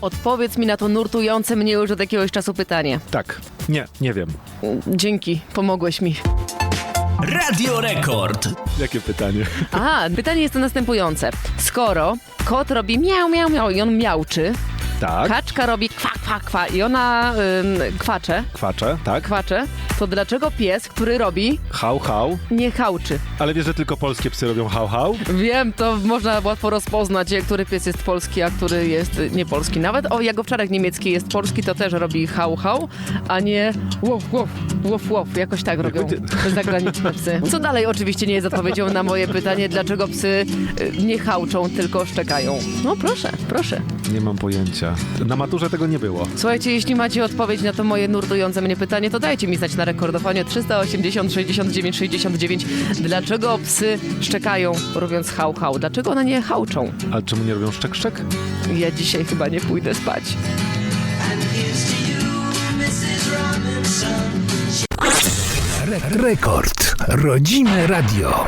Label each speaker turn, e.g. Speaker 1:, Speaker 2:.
Speaker 1: Odpowiedz mi na to nurtujące mnie już od jakiegoś czasu pytanie.
Speaker 2: Tak. Nie, nie wiem.
Speaker 1: Dzięki, pomogłeś mi.
Speaker 3: Radio Rekord.
Speaker 2: Jakie pytanie?
Speaker 1: Aha, pytanie jest następujące. Skoro kot robi miał, miał, miał i on miałczy,
Speaker 2: Tak.
Speaker 1: kaczka robi kwa, kwa, kwa i ona ym, kwacze,
Speaker 2: Kwacze, tak.
Speaker 1: kwacze, to dlaczego pies, który robi,
Speaker 2: Hał, hał.
Speaker 1: nie hałczy?
Speaker 2: Ale wiesz, że tylko polskie psy robią hał, hał?
Speaker 1: Wiem, to można łatwo rozpoznać, e, który pies jest polski, a który jest e, niepolski. Nawet o jagowczarek niemiecki jest polski, to też robi hał, hał, a nie łof, łof, łof, łof. Jakoś tak robią zagraniczne psy. Co dalej oczywiście nie jest odpowiedzią na moje pytanie, dlaczego psy e, nie hałczą, tylko szczekają. No proszę, proszę.
Speaker 2: Nie mam pojęcia. Na maturze tego nie było.
Speaker 1: Słuchajcie, jeśli macie odpowiedź na to moje nurtujące mnie pytanie, to dajcie mi znać na rekordofonie 380 69 69. Dlaczego psy szczekają, robiąc hał, hał? Dlaczego one nie hałczą?
Speaker 2: Ale czemu nie robią szczek, szczek?
Speaker 1: Ja dzisiaj chyba nie pójdę spać.
Speaker 4: Re- rekord. Rodzime radio.